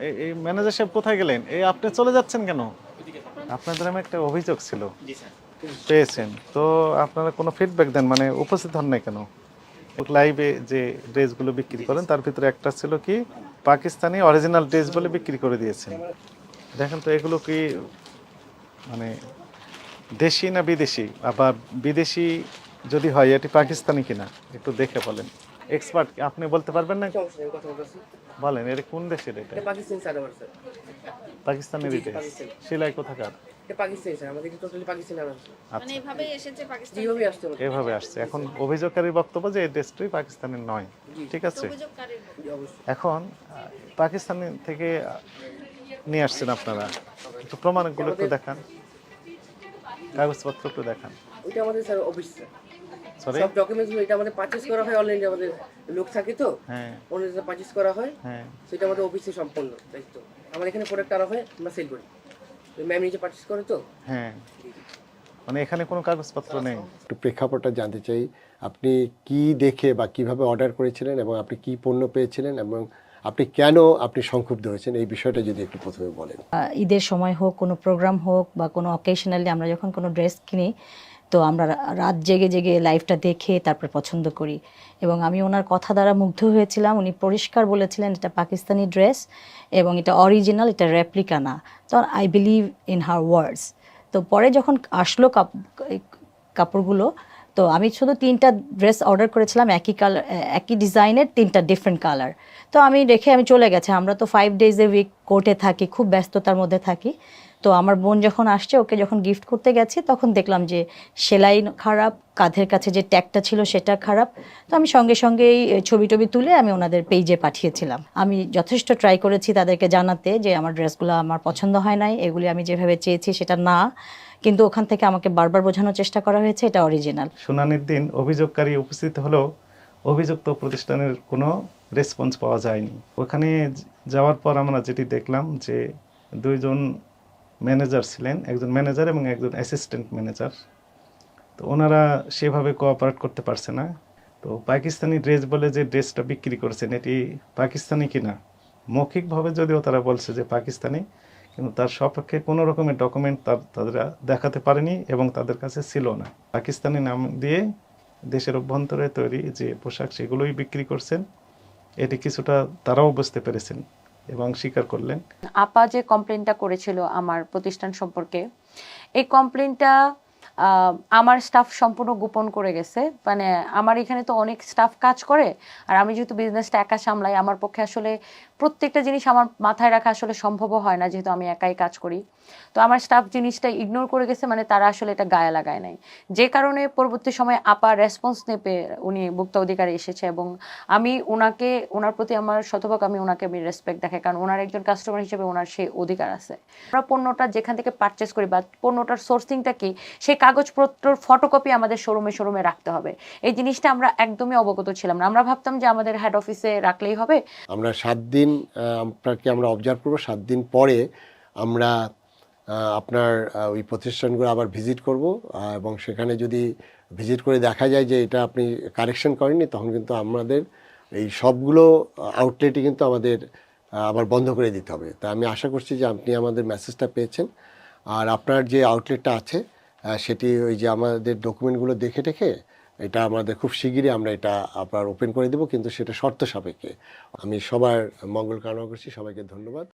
এই- এই ম্যানেজার সাহেব কোথায় গেলেন? এই আপনি চলে যাচ্ছেন কেন? আপনাদের আমি একটা অভিযোগ ছিল। পেয়েছেন। তো আপনারা কোনো ফিডব্যাক দেন? মানে উপস্থিত হন না কেন? লাইভে যে ড্রেসগুলো বিক্রি করেন তার ভিতরে একটা ছিল কি পাকিস্তানি অরিজিনাল ড্রেস বলে বিক্রি করে দিয়েছেন। দেখেন তো এগুলো কি মানে দেশি না বিদেশি? আবার বিদেশি যদি হয় এটি পাকিস্তানি কিনা? একটু দেখে বলেন। এক্সপার্ট আপনি বলতে পারবেন না। বলেন এটা কোন দেশের এটা? পাকিস্তানের। সেলাই কোথাকার? এটা পাকিস্তানি স্যার আমাদের টোটালি পাকিস্তানি আনা হচ্ছে আচ্ছা। মানে এভাবেই এসেছে পাকিস্তান যেভাবে আসতে হবে এভাবে আসছে। এখন অভিযোগকারীর বক্তব্য যে এই ড্রেসটি পাকিস্তানের নয়। ঠিক আছে? অভিযোগকারীর জি, অবশ্যই। এখন পাকিস্তানি থেকে নিয়ে আসছেন আপনারা। একটু প্রমাণগুলো একটু দেখান। কাগজপত্র একটু দেখান। ওইটা আমাদের স্যার অফিস স্যার সরি সব ডকুমেন্টস এটা আমাদের পারচেজ করা হয় অনলাইনে আমাদের লোক থাকে তো। হ্যাঁ। অনলাইনে পারচেজ করা হয়। হ্যাঁ। সেটা আমাদের অফিসে সম্পূর্ণ দায়িত্ব আমাদের এখানে প্রোডাক্ট আনা হয় আমরা সেল করি। ম্যাম নিজে পারচেজ করে তো? হ্যাঁ। মানে এখানে কোনো কাগজপত্র নেই। একটু প্রেক্ষাপটটা জানতে চাই আপনি কি দেখে বা কীভাবে অর্ডার করেছিলেন এবং আপনি কি পণ্য পেয়েছিলেন এবং আপনি কেন আপনি সংক্ষুব্ধ হয়েছেন? এই বিষয়টা যদি একটু প্রথমে বলেন। ঈদের সময় হোক কোনো প্রোগ্রাম হোক বা কোনো অকেশনালি আমরা যখন কোনো ড্রেস কিনি তো আমরা রাত জেগে জেগে লাইভটা দেখে তারপর পছন্দ করি। এবং আমি ওনার কথা দ্বারা মুগ্ধ হয়েছিলাম। উনি পরিষ্কার বলেছিলেন, এটা পাকিস্তানি ড্রেস এবং এটা অরিজিনাল এটা রেপ্লিকা না। তো I believe in her words তো পরে যখন আসলো কাপ- কাপড়গুলো, তো আমি শুধু তিনটা ড্রেস অর্ডার করেছিলাম, একই কালার একই ডিজাইনের তিনটা ডিফারেন্ট কালার তো আমি রেখে আমি চলে গেছে। আমরা তো ফাইভ ডেজ এ উইক কোর্টে থাকি, খুব ব্যস্ততার মধ্যে থাকি। তো আমার বোন যখন আসছে, ওকে যখন গিফট করতে গেছি, তখন দেখলাম যে সেলাই খারাপ, কাঁধের কাছে যে ট্যাগটা ছিল সেটা খারাপ। তো আমি সঙ্গে সঙ্গেই ছবি টবি তুলে আমি ওনাদের পেজে পাঠিয়েছিলাম। আমি যথেষ্ট ট্রাই করেছি তাদেরকে জানাতে যে আমার ড্রেসগুলো আমার পছন্দ হয় নাই, এগুলি আমি যেভাবে চেয়েছি সেটা না। কিন্তু ওখান থেকে আমাকে বারবার বোঝানোর চেষ্টা করা হয়েছে, এটা অরিজিনাল শুনানির দিন অভিযোগকারী উপস্থিত হলেও অভিযুক্ত প্রতিষ্ঠানের কোনো রেসপন্স পাওয়া যায়নি। ওখানে যাওয়ার পর আমরা যেটি দেখলাম যে দুইজন ম্যানেজার ছিলেন, একজন ম্যানেজার এবং একজন অ্যাসিস্ট্যান্ট ম্যানেজার। তো ওনারা সেভাবে কোঅপারেট করতে পারছে না। তো পাকিস্তানি ড্রেস বলে যে ড্রেসটা বিক্রি করেছেন, এটি পাকিস্তানি কিনা? মৌখিকভাবে যদিও তারা বলছে যে পাকিস্তানি, কিন্তু তার সপক্ষে কোনো রকমের ডকুমেন্ট তার তারা দেখাতে পারেনি এবং তাদের কাছে ছিল না। পাকিস্তানি নাম দিয়ে দেশের অভ্যন্তরে তৈরি যে পোশাক সেগুলোই বিক্রি করছেন, এটি কিছুটা তারাও বুঝতে পেরেছেন। এবং স্বীকার করলেন। আপা যে কমপ্লেনটা করেছিল আমার প্রতিষ্ঠান সম্পর্কে, এই কমপ্লেনটা আমার স্টাফ সম্পূর্ণ গোপন করে গেছে। মানে আমার এখানে তো অনেক স্টাফ কাজ করে, আর আমি যেহেতু বিজনেসটা একা সামলাই, আমার পক্ষে আসলে প্রত্যেকটা জিনিস আমার মাথায় রাখা আসলে সম্ভবও হয় না, যেহেতু আমি একাই কাজ করি। তো আমার স্টাফ জিনিসটা ইগনোর করে গেছে মানে তারা আসলে এটা গায়ে লাগায় নাই। যে কারণে পরবর্তী সময়ে আপা রেসপন্স নেপে উনি ভোক্তা অধিকারে এসেছে এবং আমি ওনাকে ওনার প্রতি আমার শতভাগ আমি ওনাকে আমি রেসপেক্ট দেখাই, কারণ ওনার একজন কাস্টমার হিসেবে ওনার সেই অধিকার আছে। আমরা পণ্যটা যেখান থেকে পারচেস করি বা পণ্যটার সোর্সিংটা কি সেই কাগজপত্রর ফটোকপি আমাদের শোরুমে শোরুমে রাখতে হবে। এই জিনিসটা আমরা একদমই অবগত ছিলাম না। আমরা ভাবতাম যে আমাদের হেড অফিসে রাখলেই হবে। আমরা সাত দিন আহ, আপনাকে আমরা অবজার্ভ করব। সাত দিন পরে আমরা আপনার ওই প্রতিষ্ঠানগুলো আবার ভিজিট করব। এবং সেখানে যদি ভিজিট করে দেখা যায় যে এটা আপনি কারেকশন করেননি তখন কিন্তু আমাদের এই সবগুলো আউটলেটই কিন্তু আমাদের আবার বন্ধ করে দিতে হবে। তা আমি আশা করছি যে আপনি আমাদের মেসেজটা পেয়েছেন। আর আপনার যে আউটলেটটা আছে সেটি ওই যে আমাদের ডকুমেন্টগুলো দেখে টেখে এটা আমাদের খুব শিগগিরই আমরা এটা আপনার ওপেন করে দেবো, কিন্তু সেটা শর্ত সাপেক্ষে। আমি সবার মঙ্গল কামনা করছি, সবাইকে ধন্যবাদ।